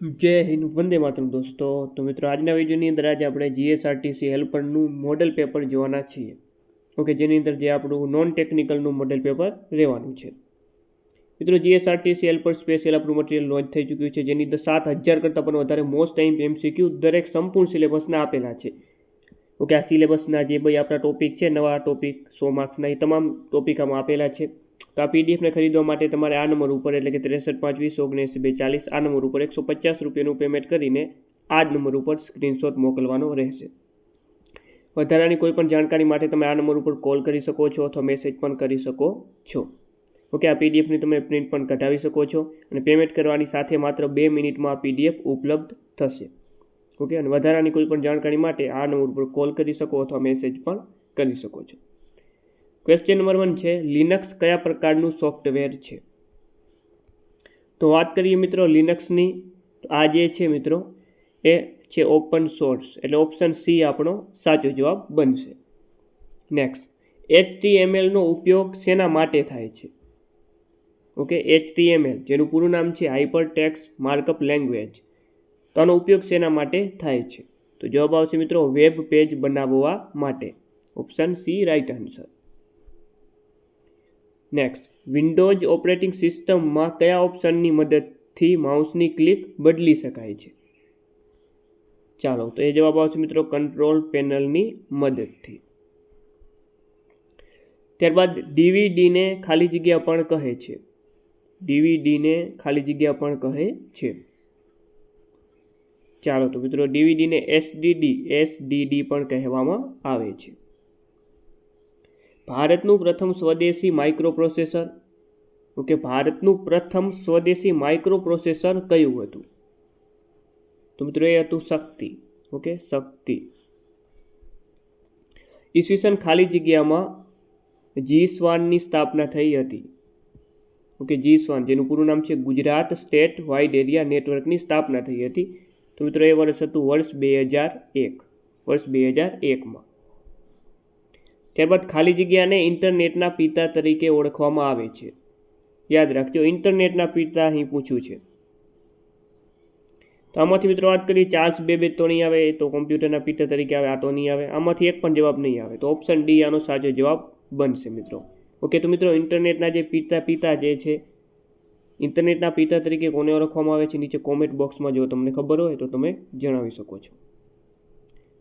જય હિન્દ, વંદે માતરમ દોસ્તો. તો મિત્રો, આજના વિડીયોની અંદર આજે આપણે જીએસઆરટીસી હેલ્પરનું મોડલ પેપર જોવાના છીએ. ઓકે, જેની અંદર જે આપણું નોન ટેકનિકલનું મોડલ પેપર રહેવાનું છે. મિત્રો, જીએસઆરટીસી હેલ્પર સ્પેશિયલ આપણું મટીરિયલ લોન્ચ થઈ ચૂક્યું છે, જેની અંદર સાત હજાર કરતાં પણ વધારે મોસ્ટ ટાઈમ એમસીક્યુ દરેક સંપૂર્ણ સિલેબસના આપેલા છે. ઓકે આ સિલેબસના જે ભાઈ આપણા ટોપિક છે, નવા ટોપિક સો માર્ક્સના એ તમામ ટોપિક આમાં આપેલા છે. તો આ પીડીએફને ખરીદવા માટે તમારે આ નંબર ઉપર, એટલે કે ત્રેસઠ પાંચ વીસ ઓગણએંસી બે ચાલીસ, આ નંબર ઉપર એકસો પચાસ રૂપિયાનું પેમેન્ટ કરીને આ જ નંબર ઉપર સ્ક્રીનશોટ મોકલવાનો રહેશે. વધારાની કોઈ પણ જાણકારી માટે તમે આ નંબર ઉપર કોલ કરી શકો છો અથવા મેસેજ પણ કરી શકો છો. ઓકે, આ પીડીએફની તમે પ્રિન્ટ પણ કઢાવી શકો છો અને પેમેન્ટ કરવાની સાથે માત્ર બે મિનિટમાં આ પીડીએફ ઉપલબ્ધ થશે. ઓકે, અને વધારાની કોઈ પણ જાણકારી માટે આ નંબર ઉપર કોલ કરી શકો અથવા મેસેજ પણ કરી શકો છો. ક્વેશ્ચન નંબર વન છે લિનક્સ કયા પ્રકારનું સોફ્ટવેર છે? તો વાત કરીએ મિત્રો લિનક્સની આ જે છે મિત્રો, એ છે ઓપન સોર્સ એટલે ઓપ્શન સી આપણો સાચો જવાબ બનશે. નેક્સ્ટ એચટીએમએલનો ઉપયોગ શેના માટે થાય છે? ઓકે એચટીએમએલ જેનું પૂરું નામ છે હાઇપર ટેક્સ માર્કઅપ લેંગ્વેજ તો આનો ઉપયોગ શેના માટે થાય છે? તો જવાબ આવશે મિત્રો, વેબ પેજ બનાવવા માટે. Option C right answer next Windows operating સિસ્ટમમાં કયા ઓપ્શનની મદદથી માઉસની ક્લિક બદલી શકાય છે? ચાલો, તો એ જવાબ આવશે મિત્રો કંટ્રોલ પેનલની મદદથી. ત્યારબાદ, ડીવીડીને ખાલી જગ્યા પણ કહે છે. ડીવીડીને ખાલી જગ્યા પણ કહે છે. ચાલો તો મિત્રો ડીવીડીને એસડીડી એસડીડી પણ કહેવામાં આવે છે. ભારતનું પ્રથમ સ્વદેશી માઇક્રો પ્રોસેસર ઓકે, ભારતનું પ્રથમ સ્વદેશી માઇક્રોપ્રોસેસર કયું હતું? તો મિત્રો એ હતું શક્તિ, ઓકે, શક્તિ. ઈસવીસન ખાલી જગ્યામાં જી સ્વાનની સ્થાપના થઈ હતી, ઓકે, જી સ્વાન, જેનું પૂરું નામ છે ગુજરાત સ્ટેટ વાઇડ એરિયા નેટવર્કની સ્થાપના થઈ હતી. તો મિત્રો, એ વર્ષ હતું વર્ષ બે હજાર એક. વર્ષ બે હજાર એકમાં. ત્યારબાદ ખાલી જગ્યાને ઇન્ટરનેટના પિતા તરીકે ઓળખવામાં આવે છે. યાદ રાખજો, ઇન્ટરનેટના પિતા અહીં પૂછ્યું છે. તો આમાંથી મિત્રો વાત કરીએ, ચાર્લ્સ બે તો નહીં આવે, તો કોમ્પ્યુટરના પિતા તરીકે આવે, આ તો નહીં આવે, આમાંથી એક પણ જવાબ નહીં આવે. તો ઓપ્શન ડી, આનો સાચો જવાબ બનશે મિત્રો. ઓકે, તો મિત્રો, ઇન્ટરનેટના જે પિતા પિતા જે છે ઇન્ટરનેટના પિતા તરીકે કોને ઓળખવામાં આવે છે? નીચે કોમેન્ટ બોક્સમાં જો તમને ખબર હોય તો તમે જણાવી શકો છો.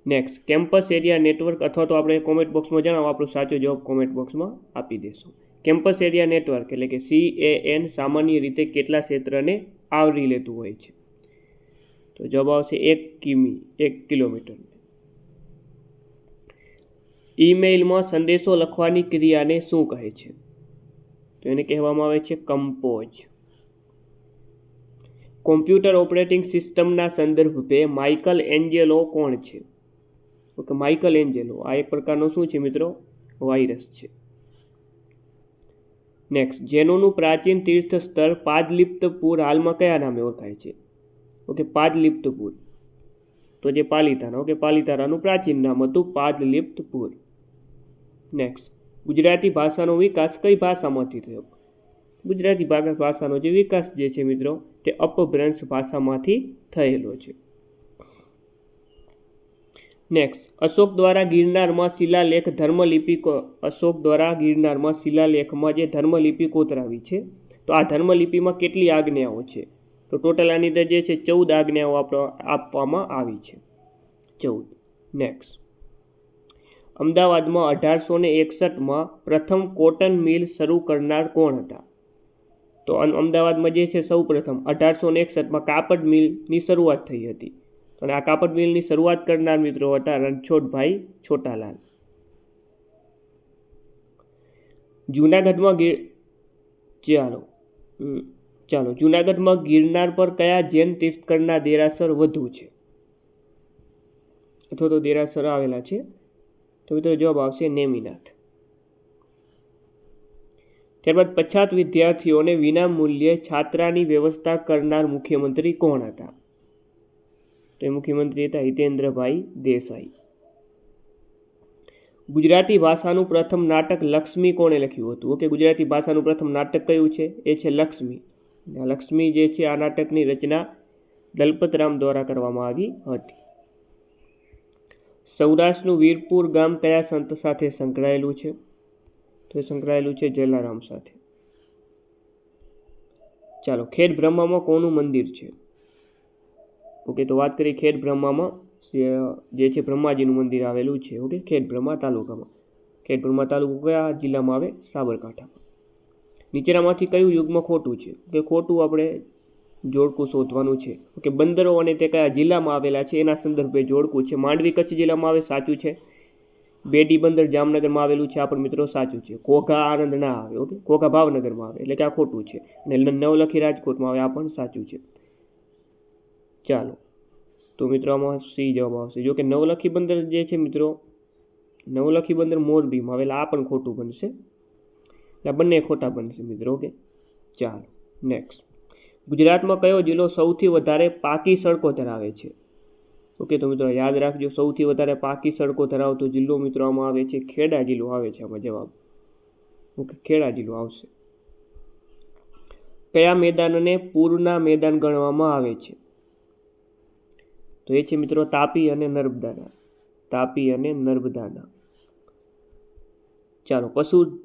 નેક્સ્ટ કેમ્પસ એરિયા નેટવર્ક અથવા તો આપણે કોમેન્ટ બોક્સમાં જણાવો, આપણો સાચો જવાબ કોમેન્ટ બોક્સમાં આપી દેશું. કેમ્પસ એરિયા નેટવર્ક એટલે કે સી એ એન સામાન્ય રીતે કેટલા ક્ષેત્રને આવરી લેતું હોય છે? તો જવાબ આવશે એક કિમી, એક કિલોમીટર. ઈમેઇલમાં સંદેશો લખવાની ક્રિયાને શું કહે છે? તો એને કહેવામાં આવે છે કમ્પોઝ કોમ્પ્યુટર ઓપરેટિંગ સિસ્ટમના સંદર્ભે માઇકલ એન્જેલો કોણ છે? Okay, Michelangelo. આ એક પ્રકારનો શું છે મિત્રો? વાયરસ છે. નેક્સ્ટ જેનોનું પ્રાચીન તીર્થ સ્થળ પાદલિપ્તપુર, હાલમાં કયા નામે ઓળખાય છે? ઓકે, પાદલિપ્તપુર. તો જે પાલિતાના ઓકે પાલિતાનાનું પ્રાચીન નામ હતું પાદલિપ્તપુર. નેક્સ્ટ ગુજરાતી ભાષાનો વિકાસ કઈ ભાષામાંથી થયો? ગુજરાતી ભાષાનો જે વિકાસ જે છે મિત્રો, તે અપભ્રંશ ભાષામાંથી થયેલો છે. નેક્સ્ટ અશોક દ્વારા ગિરનારમાં શિલાલેખ ધર્મલિપિ અશોક દ્વારા ગિરનારમાં શિલાલેખમાં જે ધર્મલિપિ કોતરાવી છે, તો આ ધર્મલિપિમાં કેટલી આજ્ઞાઓ છે? તો ટોટલ આની અંદર જે છે ચૌદ આજ્ઞાઓ આપવામાં આવી છે. ચૌદ. નેક્સ્ટ અમદાવાદમાં અઢારસો ને એકસઠમાં પ્રથમ કોટન મિલ શરૂ કરનાર કોણ હતા? તો અમદાવાદમાં જે છે સૌ પ્રથમ અઢારસો ને એકસઠમાં કાપડ મિલની શરૂઆત થઈ હતી. અને આ કાપડ મિલની શરૂઆત કરનાર મિત્રો હતા રણછોડભાઈ છોટાલાલ. જૂનાગઢમાં ગીર ચાલો ચાલો, જૂનાગઢમાં ગિરનાર પર કયા જૈન તીર્થકરના દેરાસર વધુ છે? અથવા તો દેરાસર આવેલા છે? તો મિત્રો જવાબ આવશે નેમિનાથ. ત્યારબાદ પછાત વિદ્યાર્થીઓને વિના મૂલ્યે છાત્રાની વ્યવસ્થા કરનાર મુખ્યમંત્રી કોણ હતા? તો એ મુખ્યમંત્રી હતા હિતેન્દ્રભાઈ દેસાઈ. ગુજરાતી ભાષાનું પ્રથમ નાટક લક્ષ્મી કોણે લખ્યું હતું? ઓકે, ગુજરાતી ભાષાનું પ્રથમ નાટક કયું છે? એ છે લક્ષ્મી. લક્ષ્મી જે છે, આ નાટકની રચના દલપતરામ દ્વારા કરવામાં આવી હતી. સૌરાષ્ટ્રનું વીરપુર ગામ કયા સંત સાથે સંકળાયેલું છે? તો સંકળાયેલું છે જલારામ સાથે. ચાલો, ખેડ બ્રહ્મામાં કોનું મંદિર છે? ઓકે, તો વાત કરીએ ખેડ બ્રહ્મામાં. જે છે બ્રહ્માજીનું મંદિર આવેલું છે, ઓકે? ખેડ બ્રહ્મા તાલુકામાં. ખેડ બ્રહ્મા તાલુકો કયા જિલ્લામાં આવે? સાબરકાંઠામાં. નીચેનામાંથી કયું યુગમાં ખોટું છે? કે ખોટું આપણે જોડકું શોધવાનું છે? ઓકે, બંદરો અને તે કયા જિલ્લામાં આવેલા છે? એના સંદર્ભે જોડકું છે. માંડવી કચ્છ જિલ્લામાં આવે, સાચું છે? બેડી બંદર જામનગરમાં આવેલું છે. આ પણ મિત્રો સાચું છે. ઘોઘા આનંદ ના આવે, ઓકે? ઘોઘા ભાવનગરમાં આવે, એટલે કે આ ખોટું છે. અને નવલખી રાજકોટમાં આવે, આ પણ સાચું છે. ચાલો. તો મિત્રો આમાં સી જવાબ આવશે. જો કે નવલખી બંદર જે છે મિત્રો, નવલખી બંદર મોરબીમાં આવેલા, આ પણ ખોટું બનશે. એટલે બંને ખોટા બનશે મિત્રો, ઓકે? ચાલો, નેક્સ્ટ. ગુજરાતમાં કયો જિલ્લો સૌથી વધારે પાકી સડકો ધરાવે છે? ઓકે તો મિત્રો યાદ રાખજો, સૌથી વધારે પાકી સડકો ધરાવતો જિલ્લો મિત્રો આમાં આવે છે, ખેડા જિલ્લો આવે છે આમાં જવાબ. ઓકે, ખેડા જિલ્લો આવશે. કયા મેદાનને પૂરના મેદાન ગણવામાં આવે છે? તો એ છે મિત્રો તાપી અને નર્મદાના. તાપી અને નર્મદાના. ચાલો, પશુ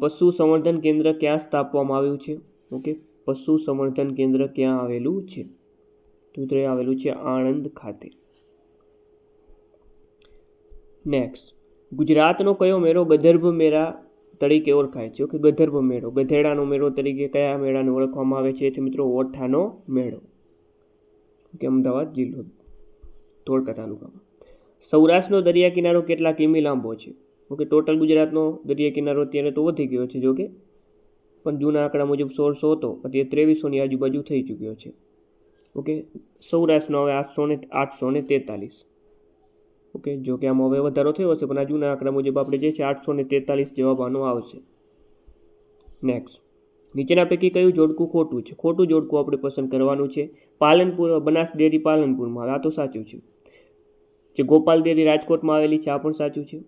પશુ સંવર્ધન કેન્દ્ર ક્યાં સ્થાપવામાં આવ્યું છે? ઓકે, પશુ સંવર્ધન કેન્દ્ર ક્યાં આવેલું છે? તો આવેલું છે આણંદ ખાતે. નેક્સ્ટ ગુજરાતનો કયો મેળો ગધર્ભ મેળા તરીકે ઓળખાય છે? ઓકે, ગધર્ભ મેળો. ગધેડાનો મેળો તરીકે કયા મેળાને ઓળખવામાં આવે છે? તે મિત્રો, ઓઠાનો મેળો. ઓકે, અમદાવાદ જિલ્લો, ધોળકા તાલુકામાં. સૌરાષ્ટ્રનો દરિયા કિનારો કેટલા કિમી લાંબો છે? ઓકે, ટોટલ ગુજરાતનો દરિયા કિનારો અત્યારે તો વધી ગયો છે જો કે પણ જૂના આંકડા મુજબ સોળસો હતો અત્યારે ત્રેવીસોની આજુબાજુ થઈ ચૂક્યો છે. ઓકે? સૌરાષ્ટ્રનો હવે આઠસો ને આઠસો ને તેતાલીસ. ઓકે? જો કે આમાં હવે વધારો થયો હશે, પણ આ જૂના આંકડા મુજબ આપણે જે છે આઠસો ને તેતાલીસ જવાબ આવશે. નેક્સ્ટ નીચેના પૈકી કયું જોડકું ખોટું છે? ખોટું જોડકું આપણે પસંદ કરવાનું છે પાલનપુર, બનાસ ડેરી પાલનપુરમાં. આ તો સાચું છે. જે ગોપાલ ડેરી રાજકોટમાં આવેલી છે, આ પણ સાચું છે.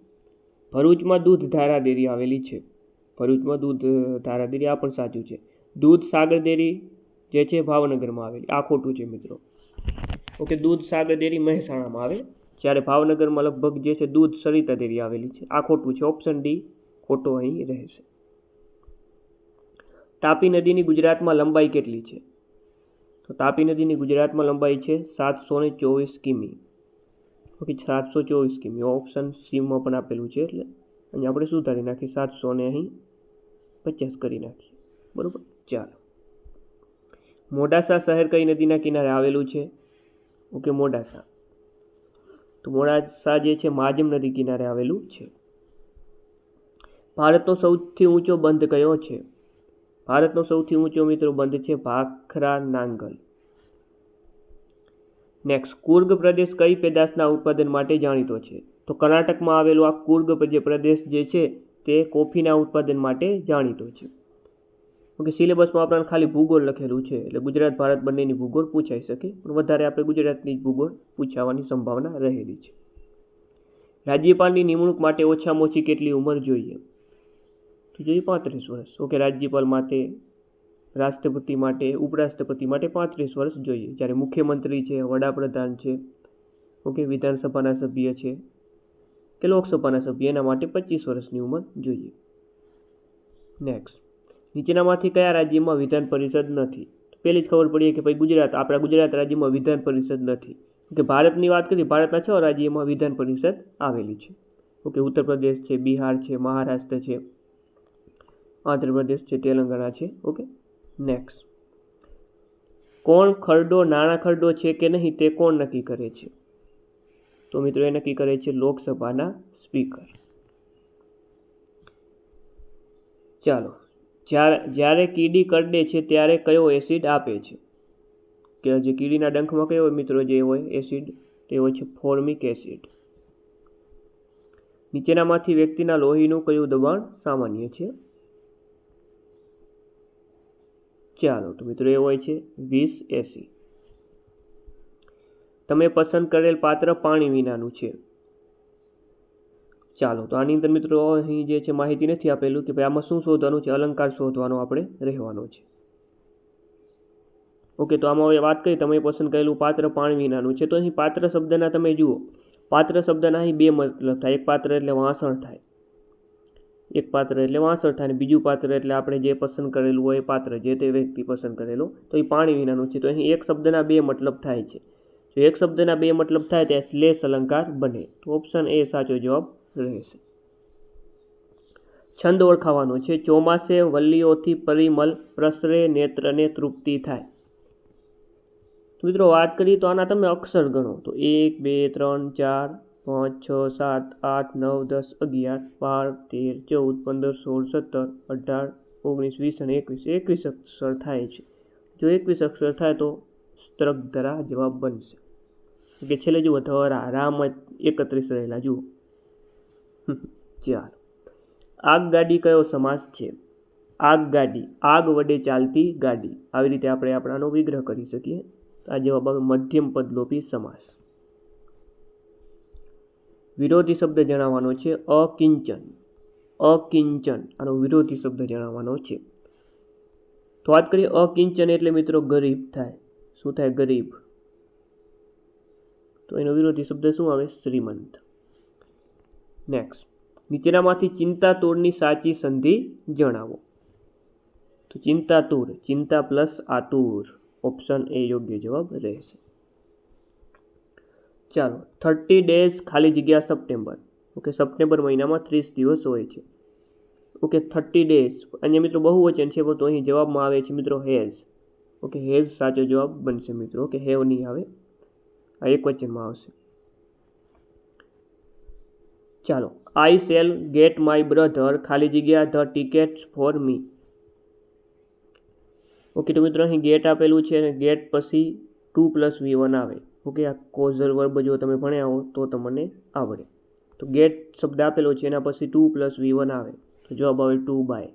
ભરૂચમાં દૂધ ધારા ડેરી આવેલી છે. ભરૂચમાં દૂધ ધારા ડેરી, આ પણ સાચું છે. દૂધ સાગર ડેરી જે છે ભાવનગરમાં આવેલી. આ ખોટું છે મિત્રો. ઓકે, દૂધ સાગર ડેરી મહેસાણામાં આવે. જ્યારે ભાવનગરમાં લગભગ જે છે દૂધ સરિતા ડેરી આવેલી છે. આ ખોટું છે. ઓપ્શન ડી, ખોટો અહીં રહેશે. તાપી નદીની ગુજરાતમાં લંબાઈ કેટલી છે? તો તાપી નદીની ગુજરાતમાં લંબાઈ છે સાતસો ને ચોવીસ કિમી. ઓકે, સાતસો ચોવીસ કિમી. ઓપ્શન સીમાં પણ આપેલું છે એટલે અહીં આપણે સુધારી નાખીએ. સાતસો ને અહીં પચાસ કરી નાખીએ. બરાબર? ચાલો. મોડાસા શહેર કઈ નદીના કિનારે આવેલું છે? ઓકે, મોડાસા. તો મોડાસા જે છે, માજમ નદી કિનારે આવેલું છે. ભારતનો સૌથી ઊંચો બંધ કયો છે? ભારતનો સૌથી ઊંચો મિત્રો બંધ છે ભાખરા નાંગલ. નેક્સ્ટ કુર્ગ પ્રદેશ કઈ પેદાશના ઉત્પાદન માટે જાણીતો છે? તો કર્ણાટકમાં આવેલો આ કુર્ગ જે પ્રદેશ જે છે, તે કોફીના ઉત્પાદન માટે જાણીતો છે. ઓકે, સિલેબસમાં આપણને ખાલી ભૂગોળ લખેલું છે, એટલે ગુજરાત, ભારત બંનેની ભૂગોળ પૂછાઈ શકે, પણ વધારે આપણે ગુજરાતની જ ભૂગોળ પૂછાવાની સંભાવના રહેલી છે. રાજ્યપાલની નિમણૂક માટે ઓછામાં ઓછી કેટલી ઉંમર જોઈએ? તો જોઈએ પાંત્રીસ વર્ષ. ઓકે, રાજ્યપાલ માટે, રાષ્ટ્રપતિ માટે, ઉપરાષ્ટ્રપતિ માટે પાંત્રીસ વર્ષ જોઈએ. જ્યારે મુખ્યમંત્રી છે, વડાપ્રધાન છે, ઓકે, વિધાનસભાના સભ્ય છે, કે લોકસભાના સભ્ય, એના માટે પચીસ વર્ષની ઉંમર જોઈએ. નેક્સ્ટ નીચેનામાંથી કયા રાજ્યમાં વિધાન પરિષદ નથી? પહેલી જ ખબર પડીએ કે ભાઈ ગુજરાત, આપણા ગુજરાત રાજ્યમાં વિધાન પરિષદ નથી. કે ભારતની વાત કરીએ, ભારતના છ રાજ્યમાં વિધાન પરિષદ આવેલી છે. ઓકે, ઉત્તર પ્રદેશ છે, બિહાર છે, મહારાષ્ટ્ર છે, આંધ્રપ્રદેશ છે, તેલંગાણા છે. Okay, next. કોણ ખરડો, નાણાં ખરડો છે કે નહીં તે કોણ નક્કી કરે છે? તો મિત્રો એ નક્કી કરે છે લોકસભાના સ્પીકર. ચાલો જ્યારે જ્યારે કીડી કરડે છે ત્યારે કયો એસિડ આપે છે? કે જે કીડીના ડંખમાં કયો મિત્રો જે હોય, એસિડ, તે હોય છે ફોર્મિક એસિડ. નીચેનામાંથી વ્યક્તિના લોહીનું કયું દબાણ સામાન્ય છે? ચાલો, તો મિત્રો એ હોય છે વીસ એસી. તમે પસંદ કરેલ પાત્ર પાણી વિનાનું છે. ચાલો, તો આની અંદર મિત્રો અહીં જે છે માહિતી નથી આપેલું કે ભાઈ આમાં શું શોધવાનું છે, અલંકાર શોધવાનો આપણે રહેવાનો છે. ઓકે, તો આમાં હવે વાત કરીએ તમે પસંદ કરેલું પાત્ર પાણી વિનાનું છે. તો અહીં પાત્ર શબ્દના તમે જુઓ, પાત્ર શબ્દના અહીં બે મતલબ થાય, એક પાત્ર એટલે વાસણ થાય, એક પાત્ર એટલે વાસણ થાય, અને બીજું પાત્ર એટલે આપણે જે પસંદ કરેલું હોય એ પાત્ર, જે તે વ્યક્તિ પસંદ કરેલું, તો એ પાણી વિનાનું છે. તો અહીં એક શબ્દના બે મતલબ થાય છે. જો એક શબ્દના બે મતલબ થાય, ત્યાં શ્લેષ અલંકાર બને. તો ઓપ્શન એ સાચો જવાબ રહેશે. છંદ ઓળખાવાનો છે, ચોમાસે વલ્લીઓથી પરિમલ પ્રસરે નેત્રને તૃપ્તિ થાય. મિત્રો, વાત કરીએ તો આના તમે અક્ષર ગણો તો એક, બે, ત્રણ, ચાર, પાંચ, છ, સાત, આઠ, નવ, દસ, અગિયાર, બાર, તેર, ચૌદ, પંદર, સોળ, સત્તર, અઢાર, ઓગણીસ, વીસ અને એકવીસ. એકવીસ અક્ષર થાય છે. જો એકવીસ અક્ષર થાય તો સ્ત્રગધરા જવાબ બનશે. કે છેલ્લે જુઓ, ધરા, રામ એકત્રીસ રહેલા. જુઓ. ચાલો. આગગાડી કયો સમાસ છે? આગગાડી. આગ વડે ચાલતી ગાડી. આવી રીતે આપણે આપણાનો વિગ્રહ કરી શકીએ. આ જવાબ આવે મધ્યમ પદલોપી સમાસ. વિરોધી શબ્દ જણાવવાનો છે અકિંચન. અકિંચન. આનો વિરોધી શબ્દ જણાવવાનો છે. તો વાત કરીએ અકિંચન એટલે મિત્રો ગરીબ થાય. શું થાય? ગરીબ. તો એનો વિરોધી શબ્દ શું આવે? શ્રીમંત. નેક્સ્ટ નીચેનામાંથી ચિંતાતુરની સાચી સંધિ જણાવો. તો ચિંતાતુર ચિંતા પ્લસ આતુર. ઓપ્શન એ યોગ્ય જવાબ રહેશે. ચાલો, થર્ટી ડેઝ ખાલી જગ્યા સપ્ટેમ્બર. ઓકે, સપ્ટેમ્બર મહિનામાં ત્રીસ દિવસ હોય છે. Okay, thirty days. અન્ય મિત્રો બહુ વચન છે, પણ તો અહીં જવાબમાં આવે છે મિત્રો હેઝ. ઓકે, હેઝ સાચો જવાબ બનશે મિત્રો. ઓકે, હેવ નહીં આવે. આ એક વચનમાં આવશે. ચાલો. I shall get my brother ખાલી જગ્યા the tickets for me okay તો મિત્રો, અહીં ગેટ આપેલું છે અને ગેટ પછી ટુ પ્લસ વી વન આવે. ઓકે આ કોઝલ વર્બ જો તમે ભણ્યા હો તો તમને આવડે. તો ગેટ શબ્દ આપેલો છે, એના પછી ટુ પ્લસ વી વન આવે. તો જવાબ આવે ટુ બાય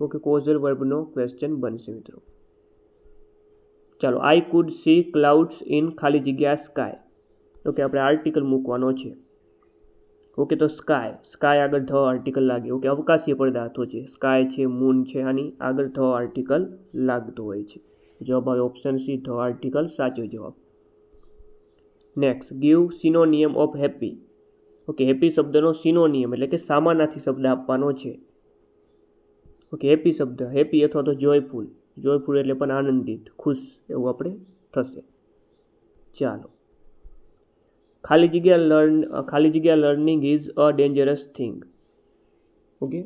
ઓકે કોઝલ વર્બનો ક્વેશ્ચન બનશે, મિત્રો. ચાલો I could see clouds in ખાલી જગ્યા સ્કાય ઓકે આપણે આર્ટિકલ મૂકવાનો છે. ઓકે, તો સ્કાય સ્કાય આગળ ધ આર્ટિકલ લાગે. ઓકે, અવકાશીય પદાર્થો છે. સ્કાય છે મૂન છે, આની આગળ ધ આર્ટિકલ લાગતો હોય છે. જવાબ આવે ઓપ્શન સી ધ આર્ટિકલ સાચો જવાબ. Next give synonym of happy okay happy શબ્દનો સિનોનિયમ એટલે કે સામાનાથી શબ્દ આપવાનો છે. ઓકે હેપી શબ્દ. હેપી અથવા તો જોયફુલ જોયફુલ એટલે પણ આનંદિત, ખુશ એવું આપણે થશે. ચાલો. ખાલી જગ્યા લર્ન ખાલી જગ્યા learning is a dangerous thing okay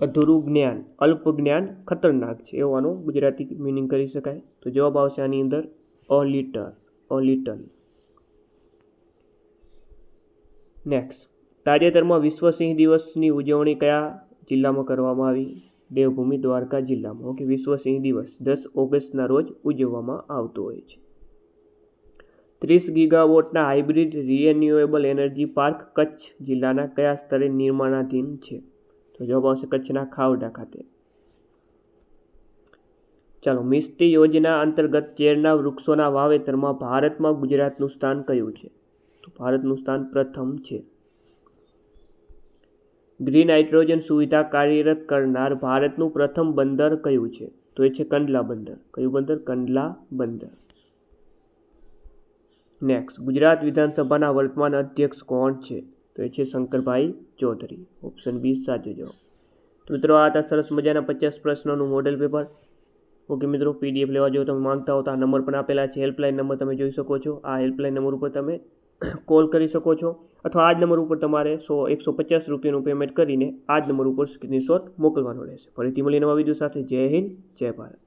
અધૂરું જ્ઞાન, અલ્પ જ્ઞાન ખતરનાક છે. એવો આનો ગુજરાતી મિનિંગ કરી શકાય. તો જવાબ આવશે આની અંદર a litre a little next તાજેતરમાં વિશ્વ સિંહ દિવસની ઉજવણી કયા જિલ્લામાં કરવામાં આવી? દેવભૂમિ દ્વારકા જિલ્લામાં. ઓકે વિશ્વ સિંહ દિવસ દસ ઓગસ્ટના રોજ ઉજવવામાં આવતો હોય છે. ત્રીસ ગીગાવોટના hybrid renewable energy park Kutch જિલ્લાના કયા સ્તરે નિર્માણાધીન છે? તો જવાબ આવશે કચ્છના ખાવડા ખાતે. ચાલો, મિસ્ટી યોજના અંતર્ગત ચેરના વૃક્ષોના વાવેતરમાં ભારતમાં ગુજરાતનું સ્થાન કયું છે? તો ભારતનું સ્થાન પ્રથમ છે. ગ્રીન હાઇડ્રોજન સુવિધા કાર્યરત કરનાર ભારતનું પ્રથમ બંદર કયું છે? તો એ છે કંડલા બંદર. કયું બંદર? કંડલા બંદર. નેક્સ્ટ ગુજરાત વિધાનસભાના વર્તમાન અધ્યક્ષ કોણ છે? તો એ છે શંકરભાઈ ચૌધરી. ઓપ્શન બી સાચો જવાબ. મિત્રો, આ હતા સરસ મજાના પચાસ પ્રશ્નોનું મોડેલ પેપર ઓકે મિત્રો પીડીએફ લેવા જો તમે માંગતા હો તો આ નંબર પણ આપેલા છે. હેલ્પલાઇન નંબર તમે જોઈ શકો છો. આ હેલ્પલાઇન નંબર ઉપર તમે કોલ કરી શકો છો. અથવા આ જ નંબર ઉપર તમારે સો, એકસો પચાસ રૂપિયાનું પેમેન્ટ કરીને આ જ નંબર ઉપર સ્ક્રીનશોટ મોકલવાનો રહેશે. ફરીથી મળી નવા વીડિયો સાથે. જય હિન્દ, જય ભારત.